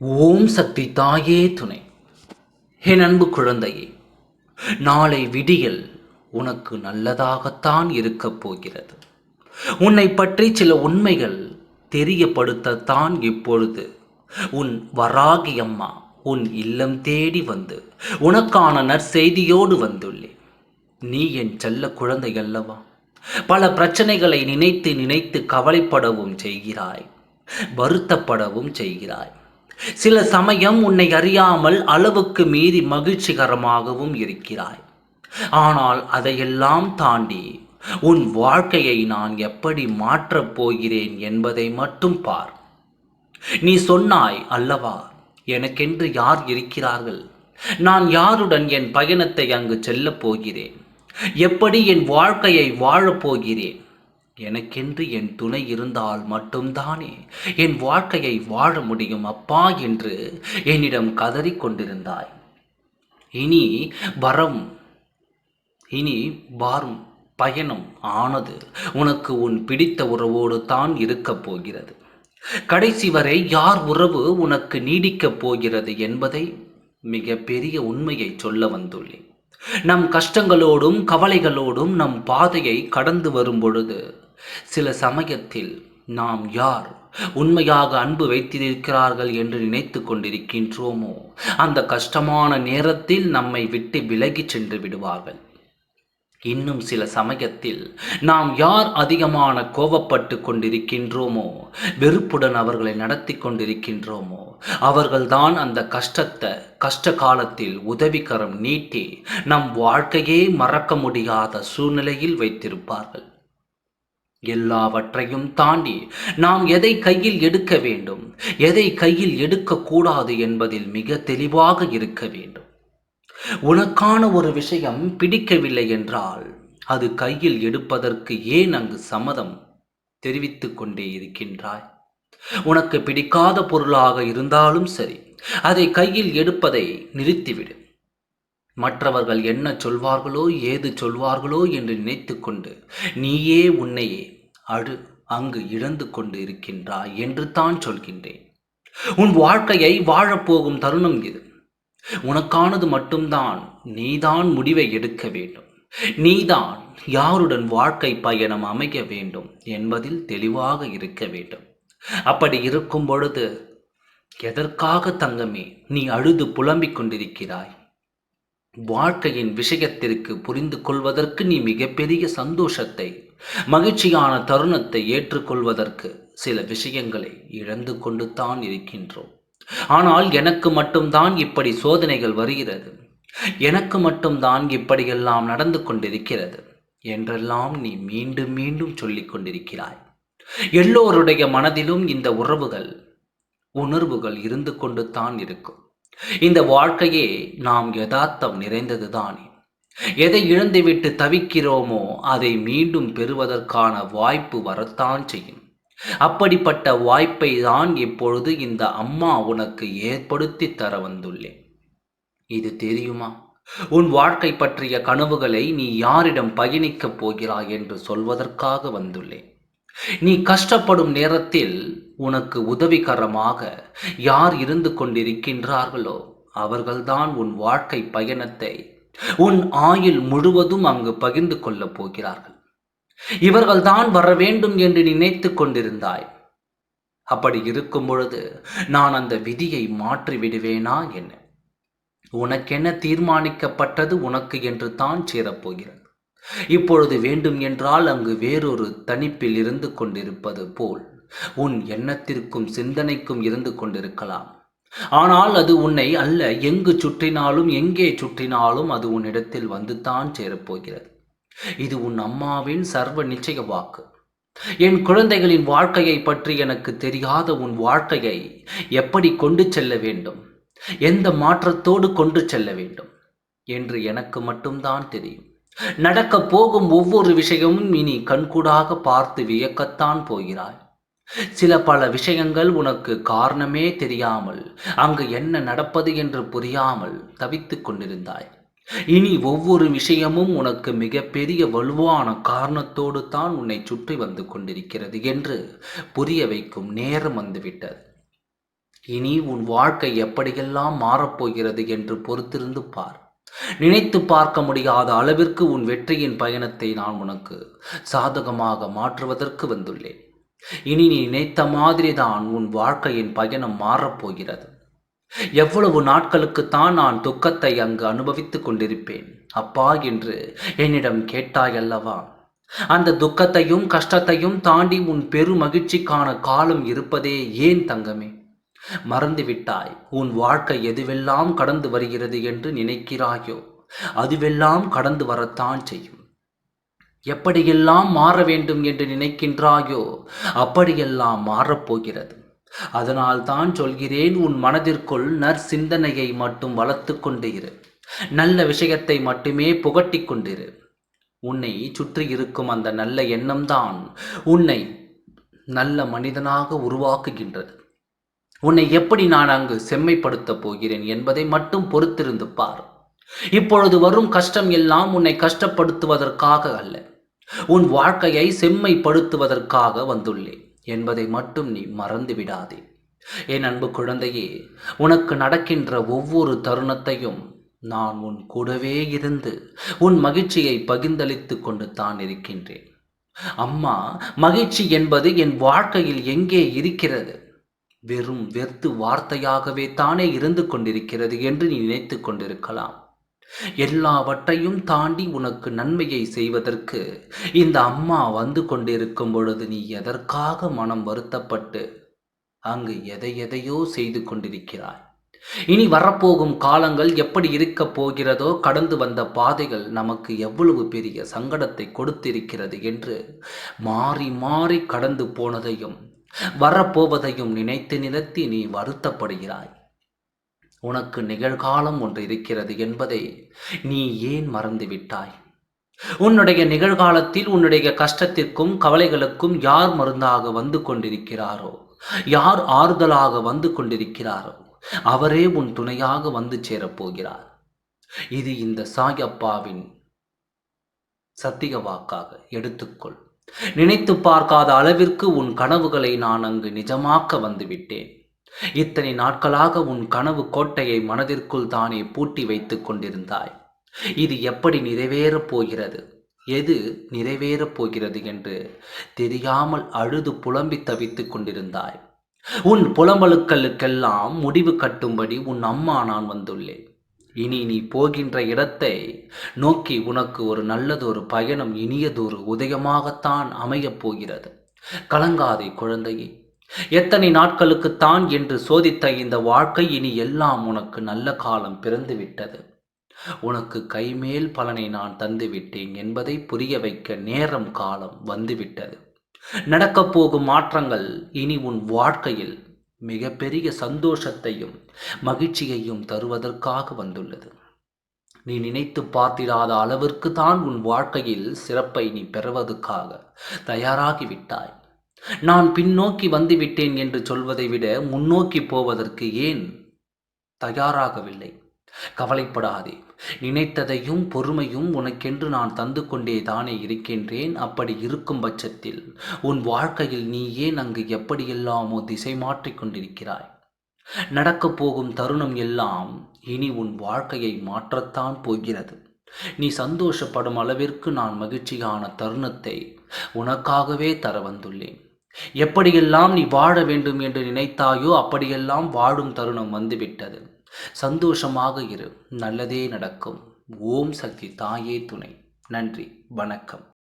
ஓம் சக்தி தாயே துணை. என் அன்பு குழந்தையே நாளை விடியல் உனக்கு நல்லதாகத்தான் இருக்கப் போகிறது. உன்னை பற்றி சில உண்மைகள் தெரியப்படுத்தத்தான் இப்பொழுது. உன் வராகி அம்மா உன் இல்லம் தேடி வந்து உனக்கான நற்செய்தியோடு வந்துள்ளேன் நீ என் செல்ல குழந்தை அல்லவா பல பிரச்சனைகளை நினைத்து நினைத்து கவலைப்படவும் செய்கிறாய் வருத்தப்படவும் செய்கிறாய். சில சமயம் உன்னை அறியாமல் அளவுக்கு மீறி மகிழ்ச்சிகரமாகவும் இருக்கிறாய். ஆனால் அதையெல்லாம் தாண்டி உன் வாழ்க்கையை நான் எப்படி மாற்றப் போகிறேன் என்பதை மட்டும் பார். நீ சொன்னாய் அல்லவா எனக்கென்று யார் இருக்கிறார்கள்? நான் யாருடன் என் பயணத்தை அங்கு செல்லப் போகிறேன்? எப்படி என் வாழ்க்கையை வாழப் போகிறேன்? எனக்கென்று என் துணை இருந்தால் மட்டும்தானே? என் வாழ்க்கையை வாழ முடியும் அப்பா என்று என்னிடம் கதறிக்கொண்டிருந்தாய் இனி வரம் இனி வாரும் பயணம் ஆனது உனக்கு உன் பிடித்த உறவோடு தான் இருக்கப் போகிறது. கடைசி வரை யார் உறவு உனக்கு நீடிக்கப் போகிறது என்பதை மிக பெரிய உண்மையை சொல்ல வந்துள்ளேன். நம் கஷ்டங்களோடும் கவலைகளோடும் நம் பாதையை கடந்து வரும் பொழுது சில சமயத்தில் நாம் யார் உண்மையாக அன்பு வைத்திருக்கிறார்கள் என்று நினைத்து கொண்டிருக்கின்றோமோ அந்த கஷ்டமான நேரத்தில் நம்மை விட்டு விலகி சென்று விடுவார்கள். இன்னும் சில சமயத்தில் நாம் யார் அதிகமான கோபப்பட்டு கொண்டிருக்கின்றோமோ வெறுப்புடன் அவர்களை நடத்தி கொண்டிருக்கின்றோமோ அவர்கள்தான் அந்த கஷ்டத்தை கஷ்ட காலத்தில் உதவிக்கரம் நீட்டி நம் வாழ்க்கையே மறக்க முடியாத சூழ்நிலையில் வைத்திருப்பார்கள். எல்லாவற்றையும் தாண்டி நாம் எதை கையில் எடுக்க வேண்டும் எதை கையில் எடுக்கக்கூடாது என்பதில் மிக தெளிவாக இருக்க வேண்டும். உனக்கான ஒரு விஷயம் பிடிக்கவில்லை என்றால் அது கையில் எடுப்பதற்கு ஏன் அங்கு சம்மதம் தெரிவித்து கொண்டே இருக்கின்றாய்? உனக்கு பிடிக்காத பொருளாக இருந்தாலும் சரி அதை கையில் எடுப்பதை நிறுத்திவிடு. மற்றவர்கள் என்ன சொல்வார்களோ ஏது சொல்வார்களோ என்று நினைத்துக்கொண்டு நீயே உன்னையே அழு அங்கு இழந்து கொண்டு இருக்கின்றாய் என்று தான் சொல்கின்றேன். உன் வாழ்க்கையை வாழப்போகும் தருணம் இது. உனக்கானது மட்டும்தான் நீதான் முடிவை எடுக்க வேண்டும். நீதான் யாருடன் வாழ்க்கை பயணம் அமைய வேண்டும் என்பதில் தெளிவாக இருக்க வேண்டும். அப்படி இருக்கும் பொழுது எதற்காக தங்கமே நீ அழுது புலம்பிக் கொண்டிருக்கிறாய்? வாழ்க்கையின் விஷயத்திற்கு புரிந்து கொள்வதற்கு நீ மிகப்பெரிய சந்தோஷத்தை மகிழ்ச்சியான தருணத்தை ஏற்றுக்கொள்வதற்கு சில விஷயங்களை இழந்து கொண்டு தான் இருக்கின்றோம். ஆனால் எனக்கு மட்டும்தான் இப்படி சோதனைகள் வருகிறது. எனக்கு மட்டும்தான் இப்படியெல்லாம் நடந்து கொண்டிருக்கிறது என்றெல்லாம் நீ மீண்டும் மீண்டும் சொல்லிக் கொண்டிருக்கிறாய். எல்லோருடைய மனதிலும் இந்த உறவுகள் உணர்வுகள் இருந்து கொண்டு தான் இருக்கும். இந்த வாழ்க்கையே நாம் யதார்த்தம் நிறைந்ததுதானே. எதை இழந்துவிட்டு தவிக்கிறோமோ அதை மீண்டும் பெறுவதற்கான வாய்ப்பு வரத்தான் செய்யும். அப்படிப்பட்ட வாய்ப்பை தான் இப்பொழுது இந்த அம்மா உனக்கு ஏற்படுத்தி தர வந்துள்ளேன் இது தெரியுமா? உன் வாழ்க்கை பற்றிய கனவுகளை நீ யாரிடம் பயணிக்கப் போகிறாய் என்று சொல்வதற்காக வந்துள்ளேன். நீ கஷ்டப்படும் நேரத்தில் உனக்கு உதவிகரமாக யார் இருந்து கொண்டிருக்கின்றார்களோ அவர்கள்தான் உன் வாழ்க்கை பயணத்தை உன் ஆயுள் முழுவதும் அங்கு பகிர்ந்து கொள்ளப் போகிறார்கள். இவர்கள்தான் வர வேண்டும் என்று நினைத்து கொண்டிருந்தாய். அப்படி இருக்கும் பொழுது நான் அந்த விதியை மாற்றி விடுவேனா என்ன? உனக்கென தீர்மானிக்கப்பட்டது உனக்கு என்று தான் சேரப்போகிறது. இப்பொழுது வேண்டும் என்றால் அங்கு வேறொரு தனிப்பில் இருந்து கொண்டிருப்பது போல் உன் எண்ணத்திற்கும் சிந்தனைக்கும் இருந்து கொண்டிருக்கலாம். ஆனால் அது உன்னை அல்ல எங்கு சுற்றினாலும் எங்கே சுற்றினாலும் அது உன்னிடத்தில் வந்து தான் சேரப்போகிறது. இது உன் அம்மாவின் சர்வ நிச்சய வாக்கு. என் குழந்தைகளின் வாழ்க்கையை பற்றி எனக்கு தெரியாத உன் வாழ்க்கையை எப்படி கொண்டு செல்ல வேண்டும்? எந்த மாற்றத்தோடு கொண்டு செல்ல வேண்டும்? என்று எனக்கு மட்டும்தான் தெரியும். நடக்க போகும் ஒவ்வொரு விஷயமும் இனி கண்கூடாக பார்த்து வியக்கத்தான் போகிறாய். சில பல விஷயங்கள் உனக்கு காரணமே தெரியாமல் அங்கு என்ன நடப்பது என்று புரியாமல் தவித்துக் கொண்டிருந்தாய். இனி ஒவ்வொரு விஷயமும் உனக்கு மிகப்பெரிய வலுவான காரணத்தோடு தான் உன்னை சுற்றி வந்து கொண்டிருக்கிறது என்று புரிய வைக்கும் நேரம் வந்துவிட்டது. இனி உன் வாழ்க்கை எப்படியெல்லாம் மாறப்போகிறது என்று பொறுத்திருந்து பார். நினைத்து பார்க்க முடியாத அளவிற்கு உன் வெற்றியின் பயணத்தை நான் உனக்கு சாதகமாக மாற்றுவதற்கு வந்துள்ளேன். இனி நீ நினைத்த மாதிரி தான் உன் வாழ்க்கையின் பயணம் மாறப்போகிறது. எவ்வளவு நாட்களுக்குத்தான் நான் துக்கத்தை அங்கு அனுபவித்துக் கொண்டிருப்பேன். அப்பா என்று என்னிடம் கேட்டாயல்லவா? அந்த துக்கத்தையும் கஷ்டத்தையும் தாண்டி உன் பெரு மகிழ்ச்சிக்கான காலம் இருப்பதே ஏன் தங்கமே? மறந்துவிட்டாய். உன் வாழ்க்கை எதுவெல்லாம் கடந்து வருகிறது என்று நினைக்கிறாயோ அதுவெல்லாம் கடந்து வரத்தான் செய்யும். எப்படியெல்லாம் மாற வேண்டும் என்று நினைக்கின்றாயோ அப்படியெல்லாம் மாறப்போகிறது அதனால் தான் சொல்கிறேன் உன் மனதிற்குள் நற்சிந்தனையை மட்டும் வளர்த்து கொண்டு இரு. நல்ல விஷயத்தை மட்டுமே புகட்டி கொண்டிரு. உன்னை சுற்றி இருக்கும் அந்த நல்ல எண்ணம்தான் உன்னை நல்ல மனிதனாக உருவாக்குகின்றது. உன்னை எப்படி நான் அங்கு செம்மைப்படுத்தப் போகிறேன் என்பதை மட்டும் பொறுத்திருந்து பார். இப்பொழுது வரும் கஷ்டம் எல்லாம் உன்னை கஷ்டப்படுத்துவதற்காக அல்ல உன் வாழ்க்கையை செம்மைப்படுத்துவதற்காக வந்துள்ளேன். என்பதை மட்டும் நீ மறந்து விடாதே என் அன்பு குழந்தையே உனக்கு நடக்கின்ற ஒவ்வொரு தருணத்தையும் நான் உன் கூடவே இருந்து உன் மகிழ்ச்சியை பகிர்ந்தளித்து கொண்டு தான் இருக்கின்றேன். அம்மா மகிழ்ச்சி என்பது என் வாழ்க்கையில் எங்கே இருக்கிறது? வெறும் வெறுத்து வார்த்தையாகவே தானே இருந்து கொண்டிருக்கிறது என்று நீ நினைத்து கொண்டிருக்கலாம். எல்லாவற்றையும் தாண்டி உனக்கு நன்மையை செய்வதற்கு இந்த அம்மா வந்து கொண்டிருக்கும் பொழுது நீ எதற்காக மனம் வருத்தப்பட்டு அங்கு எதை எதையோ செய்து கொண்டிருக்கிறாய்? இனி வரப்போகும் காலங்கள் எப்படி இருக்கப் போகிறதோ கடந்து வந்த பாதைகள் நமக்கு எவ்வளவு பெரிய சங்கடத்தை கொடுத்திருக்கிறது என்று மாறி மாறி கடந்து போனதையும் வரப்போவதையும் நினைத்து நிறுத்தி நீ வருத்தப்படுகிறாய். உனக்கு நிகழ்காலம் ஒன்று இருக்கிறது என்பதை நீ ஏன் மறந்துவிட்டாய்? உன்னுடைய நிகழ்காலத்தில் உன்னுடைய கஷ்டத்திற்கும் கவலைகளுக்கும் யார் மருந்தாக வந்து கொண்டிருக்கிறாரோ யார் ஆறுதலாக வந்து கொண்டிருக்கிறாரோ அவரே உன் துணையாக வந்து சேரப்போகிறார் இது இந்த சாயப்பாவின் சத்திய வாக்காக எடுத்துக்கொள். நினைத்து பார்க்காத அளவிற்கு உன் கனவுகளை நான் அங்கு நிஜமாக்க வந்துவிட்டேன் இத்தனை நாட்களாக உன் கனவு கோட்டையை மனதிற்குள் தானே பூட்டி வைத்துக் கொண்டிருந்தாய். இது எப்படி நிறைவேறப் போகிறது? எது நிறைவேறப் போகிறது என்று தெரியாமல் அழுது புலம்பி தவித்துக் கொண்டிருந்தாய். உன் புலம்பலுக்களுக்கெல்லாம் முடிவு கட்டும்படி உன் அம்மா நான் வந்துள்ளேன். இனி நீ போகின்ற இடத்தை நோக்கி உனக்கு ஒரு நல்லதொரு பயணம் இனியதொரு உதயமாகத்தான் அமையப் போகிறது. கலங்காதே குழந்தையே. எத்தனை நாட்களுக்குத்தான் என்று சோதித்த இந்த வாழ்க்கை இனி எல்லாம் உனக்கு நல்ல காலம் பிறந்து விட்டது உனக்கு கைமேல் பலனை நான் தந்துவிட்டேன் என்பதை புரிய வைக்க நேரம் காலம் வந்துவிட்டது. நடக்கப் போகும் மாற்றங்கள் இனி உன் வாழ்க்கையில் மிகப்பெரிய சந்தோஷத்தையும் மகிழ்ச்சியையும் தருவதற்காக வந்துள்ளது. நீ நினைத்து பார்த்திடாத அளவிற்கு தான் உன் வாழ்க்கையில் சிறப்பை நீ பெறுவதற்காக தயாராகிவிட்டாய். நான் பின்னோக்கி வந்துவிட்டேன் என்று சொல்வதை விட முன்னோக்கி போவதற்கு ஏன்? தயாராகவில்லை. கவலைப்படாதே. நினைத்ததையும் பொறுமையும் உனக்கென்று நான் தந்து கொண்டே தானே இருக்கின்றேன். அப்படி இருக்கும் பட்சத்தில் உன் வாழ்க்கையில் நீ ஏன் அங்கு எப்படியெல்லாமோ திசை மாற்றிக் கொண்டிருக்கிறாய்? நடக்கப் போகும் தருணம் எல்லாம் இனி உன் வாழ்க்கையை மாற்றத்தான் போகிறது. நீ சந்தோஷப்படும் அளவிற்கு நான் மகிழ்ச்சியான தருணத்தை உனக்காகவே தர வந்துள்ளேன். எப்படியெல்லாம் நீ வாழ வேண்டும் என்று நினைத்தாயோ அப்படியெல்லாம் வாழும் தருணம் வந்துவிட்டது. சந்தோஷமாக இரு நல்லதே நடக்கும். ஓம் சக்தி தாயே துணை. நன்றி வணக்கம்.